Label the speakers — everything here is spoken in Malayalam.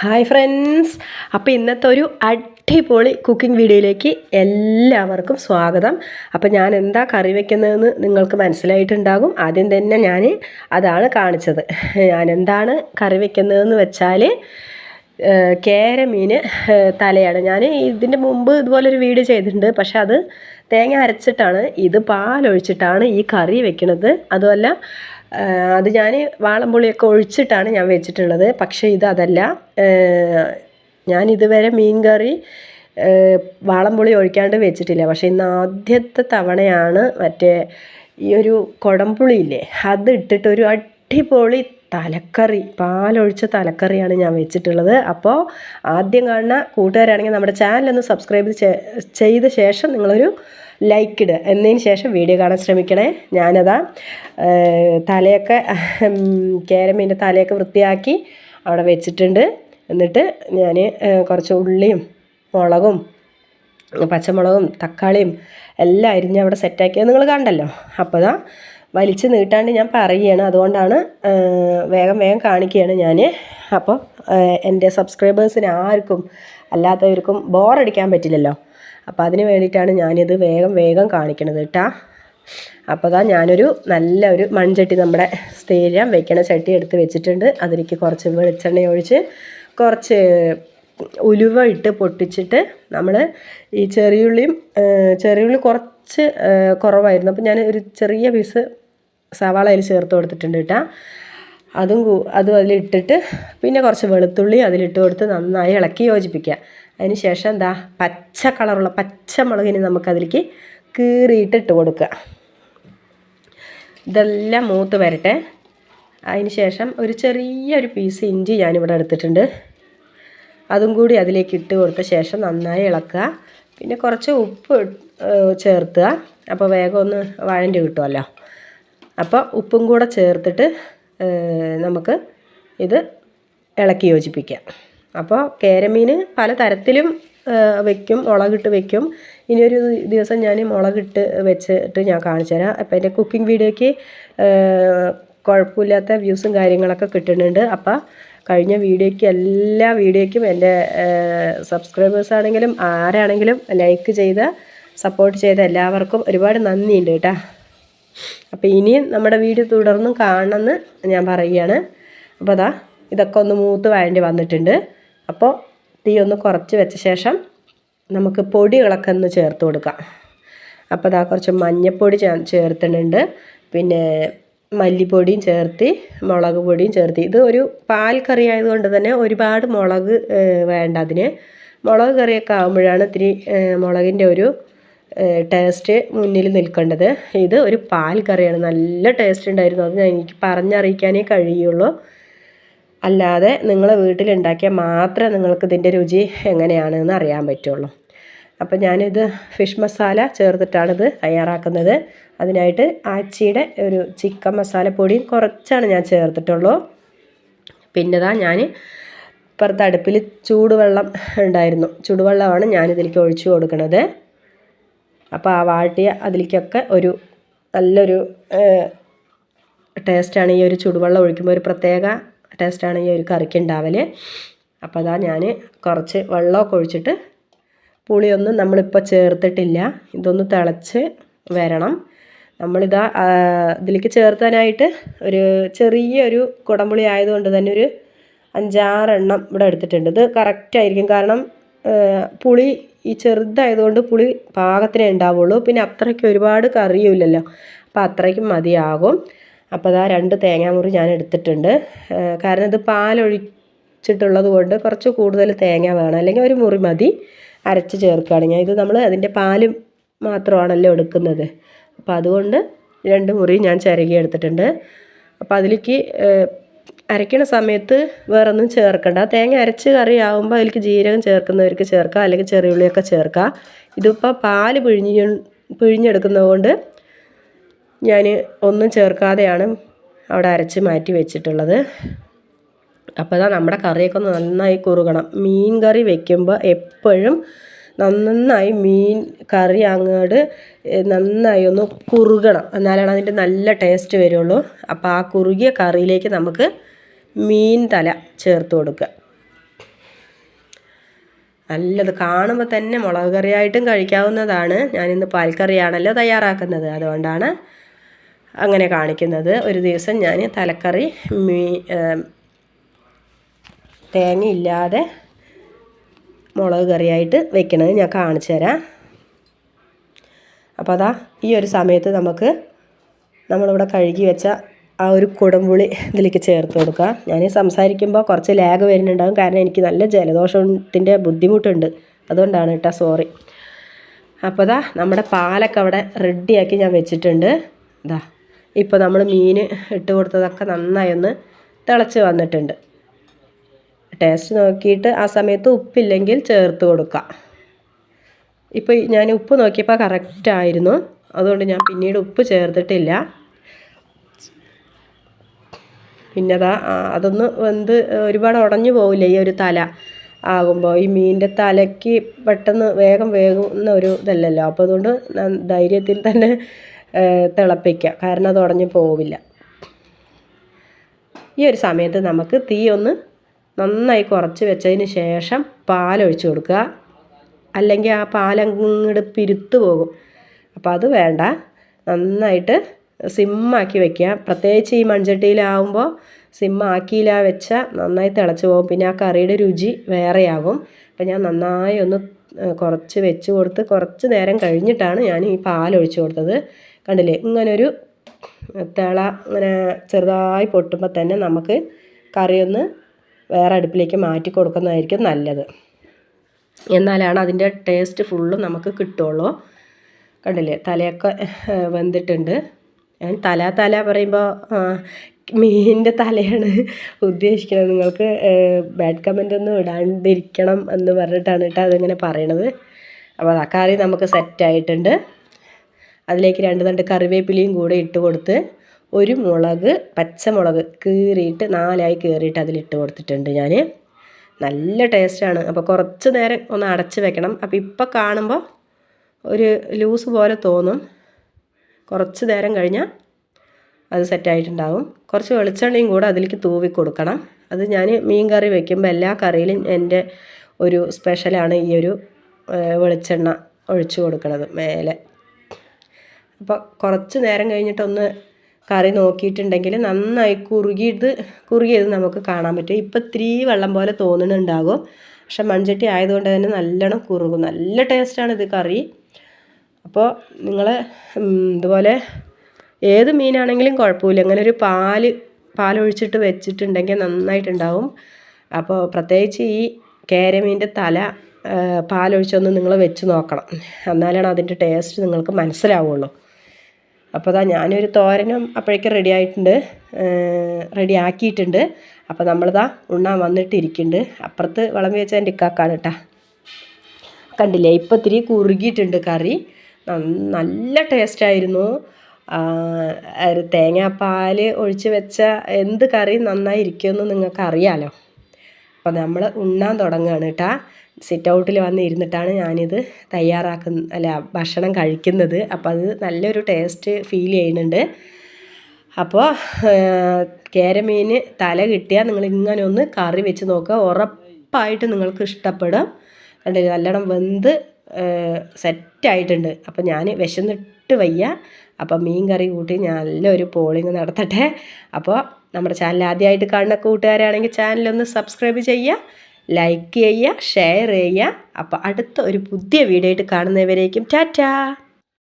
Speaker 1: Hi friends. അപ്പോൾ ഇന്നത്തെ ഒരു അടിപൊളി കുക്കിംഗ് വീഡിയോയിലേക്ക് എല്ലാവർക്കും സ്വാഗതം. അപ്പോൾ ഞാൻ എന്താ കറി വെക്കുന്നതെന്ന് നിങ്ങൾക്ക് മനസ്സിലായിട്ടുണ്ടാകും. ആദ്യം തന്നെ ഞാൻ അതാണ് കാണിച്ചത്. ഞാൻ എന്താണ് കറി വെക്കുന്നതെന്ന് വെച്ചാൽ കേരമീൻ തലയാണ്. ഞാൻ ഇതിന്റെ മുമ്പ് ഇതുപോലൊരു വീഡിയോ ചെയ്തിട്ടുണ്ട്. പക്ഷെ അത് തേങ്ങ അരച്ചിട്ടാണ് ഇത് പാലൊഴിച്ചിട്ടാണ് ഈ കറി വെക്കുന്നത് അതുമല്ല അത് ഞാൻ വാളംപുളിയൊക്കെ ഒഴിച്ചിട്ടാണ് ഞാൻ വെച്ചിട്ടുള്ളത്. പക്ഷേ ഇത് അതല്ല. ഞാൻ ഇതുവരെ മീൻ കറി വാളംപുളി ഒഴിക്കാണ്ട് വെച്ചിട്ടില്ല. പക്ഷേ ഇന്ന് ആദ്യത്തെ തവണയാണ് മറ്റേ ഈ ഒരു കുടംപുളിയില്ലേ അത് ഇട്ടിട്ടൊരു അടിപൊളി തലക്കറി പാലൊഴിച്ച തലക്കറിയാണ് ഞാൻ വെച്ചിട്ടുള്ളത്. അപ്പോൾ ആദ്യം കാണുന്ന കൂട്ടുകാരാണെങ്കിൽ നമ്മുടെ ചാനലൊന്ന് സബ്സ്ക്രൈബ് ചെയ്ത ശേഷം നിങ്ങളൊരു ലൈക്ക് ഇടുക എന്നതിന് ശേഷം വീഡിയോ കാണാൻ ശ്രമിക്കണേ. ഞാനതാ തലയൊക്കെ കേരമീന്റെ തലയൊക്കെ വൃത്തിയാക്കി അവിടെ വെച്ചിട്ടുണ്ട്. എന്നിട്ട് ഞാൻ കുറച്ച് ഉള്ളിയും മുളകും പച്ചമുളകും തക്കാളിയും എല്ലാം അരിഞ്ഞ് അവിടെ സെറ്റാക്കിയത് നിങ്ങൾ കണ്ടല്ലോ. അപ്പോൾ ദാ വലിച്ച് നീട്ടാണ്ട് ഞാൻ പറയുകയാണ്. അതുകൊണ്ടാണ് വേഗം വേഗം കാണിക്കുകയാണ് ഞാൻ അപ്പോൾ എന്റെ സബ്സ്ക്രൈബേഴ്സിന് ആർക്കും അല്ലാത്തവർക്കും ബോറടിക്കാൻ പറ്റില്ലല്ലോ. അപ്പോൾ അതിന് വേണ്ടിയിട്ടാണ് ഞാനിത് വേഗം വേഗം കാണിക്കണത് കേട്ടാ. അപ്പോൾ ഇതാ ഞാനൊരു നല്ല ഒരു മൺചട്ടി നമ്മുടെ സ്ഥിരം വെക്കണ ചട്ടി എടുത്ത് വെച്ചിട്ടുണ്ട്. അതിലേക്ക് കുറച്ച് വെളിച്ചെണ്ണ ഒഴിച്ച് കുറച്ച് ഉലുവ ഇട്ട് പൊട്ടിച്ചിട്ട് നമ്മൾ ഈ ചെറിയുള്ളിയും ചെറിയുള്ളി കുറച്ച് കുറവായിരുന്നു. അപ്പോൾ ഞാൻ ഒരു ചെറിയ പീസ് സവാള അതിൽ ചേർത്ത് കൊടുത്തിട്ടുണ്ട് കേട്ടോ. അതും അതും അതിലിട്ടിട്ട് പിന്നെ കുറച്ച് വെളുത്തുള്ളി അതിലിട്ട് കൊടുത്ത് നന്നായി ഇളക്കി യോജിപ്പിക്കുക. അതിന് ശേഷം എന്താ പച്ച കളറുള്ള പച്ചമുളകിന് നമുക്കതിലേക്ക് കീറിയിട്ട് ഇട്ട് കൊടുക്കുക. ഇതെല്ലാം മൂത്ത് വരട്ടെ. അതിന് ശേഷം ഒരു ചെറിയൊരു പീസ് ഇഞ്ചി ഞാനിവിടെ എടുത്തിട്ടുണ്ട്. അതും കൂടി അതിലേക്ക് ഇട്ട് കൊടുത്ത ശേഷം നന്നായി ഇളക്കുക. പിന്നെ കുറച്ച് ഉപ്പ് ചേർത്തുക. അപ്പോൾ വേഗം ഒന്ന് വഴണ്ടി കിട്ടുമല്ലോ. അപ്പോൾ ഉപ്പും കൂടെ ചേർത്തിട്ട് നമുക്ക് ഇത് ഇളക്കി യോജിപ്പിക്കാം. അപ്പോൾ കേരമീൻ പല തരത്തിലും വെക്കും മുളകിട്ട് വെക്കും. ഇനിയൊരു ദിവസം ഞാൻ മുളകിട്ട് വെച്ചിട്ട് ഞാൻ കാണിച്ചു തരാം. അപ്പോൾ എന്റെ കുക്കിംഗ് വീഡിയോയ്ക്ക് കുഴപ്പമില്ലാത്ത വ്യൂസും കാര്യങ്ങളൊക്കെ കിട്ടുന്നുണ്ട്. അപ്പോൾ കഴിഞ്ഞ വീഡിയോയ്ക്ക് എല്ലാ വീഡിയോയ്ക്കും എന്റെ സബ്സ്ക്രൈബേഴ്സ് ആണെങ്കിലും ആരാണെങ്കിലും ലൈക്ക് ചെയ്ത സപ്പോർട്ട് ചെയ്ത എല്ലാവർക്കും ഒരുപാട് നന്ദിയുണ്ട് കേട്ടോ. അപ്പോൾ ഇനിയും നമ്മുടെ വീഡിയോ തുടർന്നും കാണണമെന്ന് ഞാൻ പറയുകയാണ്. അപ്പോൾ അതാ ഇതൊക്കെ ഒന്ന് മൂത്ത് വേണ്ടി വന്നിട്ടുണ്ട്. അപ്പോൾ തീ ഒന്ന് കുറച്ച് വെച്ച ശേഷം നമുക്ക് പൊടികളൊക്കെ ഒന്ന് ചേർത്ത് കൊടുക്കാം. അപ്പോൾ അതാ കുറച്ച് മഞ്ഞൾപ്പൊടി ചേർത്തിട്ടുണ്ട്. പിന്നെ മല്ലിപ്പൊടിയും ചേർത്തി മുളക് പൊടിയും ചേർത്തി. ഇത് ഒരു പാൽ കറി ആയതുകൊണ്ട് തന്നെ ഒരുപാട് മുളക് വേണ്ട അതിന്. മുളക് കറിയൊക്കെ ആകുമ്പോഴാണ് ഇത്തിരി മുളകിന്റെ ഒരു ടേസ്റ്റ് മുന്നിൽ നിൽക്കേണ്ടത്. ഇത് ഒരു പാൽ കറിയാണ്. നല്ല ടേസ്റ്റ് ഉണ്ടായിരുന്നു. അത് എനിക്ക് പറഞ്ഞറിയിക്കാനേ കഴിയുള്ളൂ. അല്ലാതെ നിങ്ങൾ വീട്ടിലുണ്ടാക്കിയാൽ മാത്രമേ നിങ്ങൾക്ക് ഇതിന്റെ രുചി എങ്ങനെയാണെന്ന് അറിയാൻ പറ്റുള്ളൂ. അപ്പോൾ ഞാനിത് ഫിഷ് മസാല ചേർത്തിട്ടാണിത് തയ്യാറാക്കുന്നത്. അതിനായിട്ട് ആച്ചിയുടെ ഒരു ചിക്കൻ മസാലപ്പൊടിയും കുറച്ചാണ് ഞാൻ ചേർത്തിട്ടുള്ളൂ. പിന്നെതാ ഞാൻ ഇപ്പുറത്ത് അടുപ്പിൽ ചൂടുവെള്ളം ഉണ്ടായിരുന്നു. ചൂടുവെള്ളമാണ് ഞാനിതിലേക്ക് ഒഴിച്ചു കൊടുക്കുന്നത്. അപ്പോൾ ആ വാട്ടിയ അതിലേക്കൊക്കെ ഒരു നല്ലൊരു ടേസ്റ്റാണ് ഈ ഒരു ചൂടുവെള്ളം ഒഴിക്കുമ്പോൾ ഒരു പ്രത്യേക ടേസ്റ്റാണ് ഈ ഒരു കറിക്ക് ഉണ്ടാവൽ അപ്പോൾ അതാ ഞാൻ കുറച്ച് വെള്ളമൊക്കെ ഒഴിച്ചിട്ട് പുളിയൊന്നും നമ്മളിപ്പോൾ ചേർത്തിട്ടില്ല. ഇതൊന്ന് തിളച്ച് വരണം. നമ്മളിതാ ഇതിലേക്ക് ചേർത്താനായിട്ട് ഒരു ചെറിയൊരു കുടംപുളി ആയതുകൊണ്ട് തന്നെ ഒരു അഞ്ചാറെണ്ണം ഇവിടെ എടുത്തിട്ടുണ്ട്. ഇത് കറക്റ്റായിരിക്കും കാരണം പുളി ഈ ചെറുതായതുകൊണ്ട് പുളി പാകത്തിനേ ഉണ്ടാവുള്ളൂ. പിന്നെ അത്രയ്ക്ക് ഒരുപാട് കറിയുമില്ലല്ലോ. അപ്പോൾ അത്രയ്ക്കും മതിയാകും. അപ്പോൾ അതാ രണ്ട് തേങ്ങാമുറി ഞാൻ എടുത്തിട്ടുണ്ട്. കാരണം ഇത് പാലൊഴിച്ചിട്ടുള്ളത് കൊണ്ട് കുറച്ച് കൂടുതൽ തേങ്ങ വേണം. അല്ലെങ്കിൽ ഒരു മുറി മതി. അരച്ച് ചേർക്കുകയാണ്. ഞാൻ ഇത് നമ്മൾ അതിന്റെ പാൽ മാത്രമാണല്ലോ എടുക്കുന്നത്. അപ്പോൾ അതുകൊണ്ട് രണ്ട് മുറി ഞാൻ ചിരകി എടുത്തിട്ടുണ്ട്. അപ്പോൾ അതിലേക്ക് അരയ്ക്കണ സമയത്ത് വേറൊന്നും ചേർക്കണ്ട. തേങ്ങ അരച്ച് കറി ആകുമ്പോൾ അതിലേക്ക് ജീരകം ചേർക്കുന്നവർക്ക് ചേർക്കാം. അല്ലെങ്കിൽ ചെറിയുള്ളിയൊക്കെ ചേർക്കാം. ഇതിപ്പോൾ പാൽ പിഴിഞ്ഞ് പിഴിഞ്ഞെടുക്കുന്നതുകൊണ്ട് ഞാൻ ഒന്നും ചേർക്കാതെയാണ് അവിടെ അരച്ച് മാറ്റി വെച്ചിട്ടുള്ളത്. അപ്പോൾ ഇതാ നമ്മുടെ കറിയൊക്കെ ഒന്ന് നന്നായി കുറുകണം. മീൻ കറി വെക്കുമ്പോൾ എപ്പോഴും നന്നായി മീൻ കറി അങ്ങോട്ട് നന്നായി ഒന്ന് കുറുകണം. എന്നാലാണ് അതിന്റെ നല്ല ടേസ്റ്റ് വരുള്ളൂ. അപ്പോൾ ആ കുറുകിയ കറിയിലേക്ക് നമുക്ക് മീൻ തല ചേർത്ത് കൊടുക്കുക. നല്ലത് കാണുമ്പോൾ തന്നെ മുളക് കറിയായിട്ടും കഴിക്കാവുന്നതാണ്. ഞാനിന്ന് പാൽക്കറിയാണല്ലോ തയ്യാറാക്കുന്നത്. അതുകൊണ്ടാണ് അങ്ങനെ കാണിക്കുന്നത്. ഒരു ദിവസം ഞാൻ തലക്കറി മീ തേങ്ങയില്ലാതെ മുളക് കറിയായിട്ട് വെക്കണത് ഞാൻ കാണിച്ചു തരാം. അപ്പോൾ അതാ ഈ ഒരു സമയത്ത് നമുക്ക് നമ്മളിവിടെ കഴുകി വെച്ച ആ ഒരു കുടംപുളി ഇതിലേക്ക് ചേർത്ത് കൊടുക്കുക. ഞാൻ സംസാരിക്കുമ്പോൾ കുറച്ച് ലാഗ് വരുന്നുണ്ടാകും കാരണം എനിക്ക് നല്ല ജലദോഷത്തിന്റെ ബുദ്ധിമുട്ടുണ്ട്. അതുകൊണ്ടാണ് കേട്ടോ സോറി അപ്പോൾ ഇതാ നമ്മുടെ പാലൊക്കെ അവിടെ റെഡിയാക്കി ഞാൻ വെച്ചിട്ടുണ്ട്. ഇതാ ഇപ്പോൾ നമ്മൾ മീൻ ഇട്ട് കൊടുത്തതൊക്കെ നന്നായി ഒന്ന് തിളച്ച് വന്നിട്ടുണ്ട്. ടേസ്റ്റ് നോക്കിയിട്ട് ആ സമയത്ത് ഉപ്പില്ലെങ്കിൽ ചേർത്ത് കൊടുക്കുക. ഇപ്പോൾ ഞാൻ ഉപ്പ് നോക്കിയപ്പോൾ കറക്റ്റായിരുന്നു അതുകൊണ്ട് ഞാൻ പിന്നീട് ഉപ്പ് ചേർത്തിട്ടില്ല. പിന്നെ അതാ അതൊന്ന് വെന്ത് ഒരുപാട് ഉടഞ്ഞു പോവില്ല ഈ ഒരു തല? ആകുമ്പോൾ ഈ മീനിന്റെ തലയ്ക്ക് പെട്ടെന്ന് വേഗം വേകുന്ന ഒരു ഇതല്ലല്ലോ. അപ്പോൾ അതുകൊണ്ട് ധൈര്യത്തിൽ തന്നെ തിളപ്പിക്കുക കാരണം അത് ഉടഞ്ഞു പോവില്ല. ഈ ഒരു സമയത്ത് നമുക്ക് തീ ഒന്ന് നന്നായി കുറച്ച് വെച്ചതിന് ശേഷം പാലൊഴിച്ച് കൊടുക്കുക. അല്ലെങ്കിൽ ആ പാലങ്ങോട്ട് പിരുത്ത് പോകും. അപ്പോൾ അത് വേണ്ട. നന്നായിട്ട് സിമ്മാക്കി വെക്കുക. പ്രത്യേകിച്ച് ഈ മൺചട്ടിയിലാവുമ്പോൾ സിമ്മാക്കിയില്ല വെച്ചാൽ നന്നായി തിളച്ച് പോകും. പിന്നെ ആ കറിയുടെ രുചി വേറെയാകും. അപ്പം ഞാൻ നന്നായി ഒന്ന് കുറച്ച് വെച്ച് കൊടുത്ത് കുറച്ച് നേരം കഴിഞ്ഞിട്ടാണ് ഞാൻ ഈ പാലൊഴിച്ച് കൊടുത്തത്. കണ്ടില്ലേ? ഇങ്ങനൊരു തിള ഇങ്ങനെ ചെറുതായി പൊട്ടുമ്പോൾ തന്നെ നമുക്ക് കറിയൊന്ന് വേറെ അടുപ്പിലേക്ക് മാറ്റി കൊടുക്കുന്നതായിരിക്കും നല്ലത്. എന്നാലാണ് അതിന്റെ ടേസ്റ്റ് ഫുള്ളും നമുക്ക് കിട്ടുള്ളൂ കണ്ടില്ലേ? തലയൊക്കെ വെന്തിട്ടുണ്ട്. ഞാൻ തല തല പറയുമ്പോൾ മീനിന്റെ തലയാണ് ഉദ്ദേശിക്കുന്നത്. നിങ്ങൾക്ക് ബാഡ് കമന്റ് ഒന്നും ഇടാണ്ടിരിക്കണം എന്ന് പറഞ്ഞിട്ടാണ് കേട്ടോ അതിങ്ങനെ പറയണത്. അപ്പോൾ ആ കറി നമുക്ക് സെറ്റായിട്ടുണ്ട് അതിലേക്ക് രണ്ട് തണ്ട് കറിവേപ്പിലയും കൂടെ ഇട്ട് കൊടുത്ത് ഒരു മുളക് പച്ചമുളക് കീറിയിട്ട് നാലായി കീറിയിട്ട് അതിലിട്ട് കൊടുത്തിട്ടുണ്ട് ഞാൻ നല്ല ടേസ്റ്റാണ് അപ്പോൾ കുറച്ച് നേരം ഒന്ന് അടച്ച് വെക്കണം. അപ്പോൾ ഇപ്പം കാണുമ്പോൾ ഒരു ലൂസ് പോലെ തോന്നും. കുറച്ച് നേരം കഴിഞ്ഞാൽ അത് സെറ്റായിട്ടുണ്ടാവും കുറച്ച് വെളിച്ചെണ്ണയും കൂടെ അതിലേക്ക് തൂവി കൊടുക്കണം. അത് ഞാൻ മീൻ കറി വയ്ക്കുമ്പോൾ എല്ലാ കറിയിലും എന്റെ ഒരു സ്പെഷ്യലാണ് ഈ ഒരു വെളിച്ചെണ്ണ ഒഴിച്ചു കൊടുക്കുന്നത് മേലെ. അപ്പോൾ കുറച്ച് നേരം കഴിഞ്ഞിട്ടൊന്ന് കറി നോക്കിയിട്ടുണ്ടെങ്കിൽ നന്നായി കുറുകിയത് കുറുകിയത് നമുക്ക് കാണാൻ പറ്റും. ഇപ്പം ഇത്തിരി വെള്ളം പോലെ തോന്നുന്നുണ്ടാകും. പക്ഷെ മൺചട്ടി ആയതുകൊണ്ട് തന്നെ നല്ലോണം കുറുകും. നല്ല ടേസ്റ്റാണ് ഇത് കറി. അപ്പോൾ നിങ്ങൾ ഇതുപോലെ ഏത് മീനാണെങ്കിലും കുഴപ്പമില്ല. അങ്ങനെ ഒരു പാൽ പാലൊഴിച്ചിട്ട് വെച്ചിട്ടുണ്ടെങ്കിൽ നന്നായിട്ടുണ്ടാവും. അപ്പോൾ പ്രത്യേകിച്ച് ഈ കേരമീന്റെ തല പാലൊഴിച്ചൊന്ന് നിങ്ങൾ വെച്ച് നോക്കണം. എന്നാലാണ് അതിന്റെ ടേസ്റ്റ് നിങ്ങൾക്ക് മനസ്സിലാവുള്ളൂ. അപ്പോൾ അതാ ഞാനൊരു തോരനും അപ്പോഴേക്കും റെഡി ആയിട്ടുണ്ട്. റെഡി ആക്കിയിട്ടുണ്ട്. അപ്പോൾ നമ്മളിതാ ഉണ്ണാൻ വന്നിട്ടിരിക്കുന്നുണ്ട്. അപ്പുറത്ത് വളം വെച്ച എന്റെ ഇക്കാക്കാണ് കേട്ടോ. കണ്ടില്ലേ? ഇപ്പോൾ ഇത്തിരി കുറുകിയിട്ടുണ്ട് കറി. നല്ല ടേസ്റ്റായിരുന്നു. ഒരു തേങ്ങാപ്പാൽ ഒഴിച്ച് വെച്ച എന്ത് കറി നന്നായിരിക്കുമെന്ന് നിങ്ങൾക്ക് അറിയാമല്ലോ അപ്പോൾ നമ്മൾ ഉണ്ണാൻ തുടങ്ങുകയാണ് കേട്ടോ സിറ്റ് ഔട്ടിൽ വന്ന് ഇരുന്നിട്ടാണ് ഞാനിത് തയ്യാറാക്കുന്ന അല്ല ഭക്ഷണം കഴിക്കുന്നത്. അപ്പോൾ അത് നല്ലൊരു ടേസ്റ്റ് ഫീൽ ചെയ്യുന്നുണ്ട്. അപ്പോൾ കേരമീൻ തല കിട്ടിയാൽ നിങ്ങൾ ഇങ്ങനെ ഒന്ന് കറി വെച്ച് നോക്കുക. ഉറപ്പായിട്ട് നിങ്ങൾക്ക് ഇഷ്ടപ്പെടും. കണ്ടില്ലേ? നല്ലോണം വെന്ത് സെറ്റായിട്ടുണ്ട്. അപ്പോൾ ഞാൻ വിശന്നിട്ട് വയ്യ. അപ്പോൾ മീൻ കറി കൂട്ടി നല്ലൊരു പോളിങ് നടത്തട്ടെ. അപ്പോൾ നമ്മുടെ ചാനൽ ആദ്യമായിട്ട് കാണുന്ന കൂട്ടുകാരാണെങ്കിൽ ചാനലൊന്ന് സബ്സ്ക്രൈബ് ചെയ്യുക ലൈക്ക് ചെയ്യുക ഷെയർ ചെയ്യുക. അപ്പോൾ അടുത്ത ഒരു പുതിയ വീഡിയോ ആയിട്ട് കാണുന്നവരേക്കും ടാറ്റാ!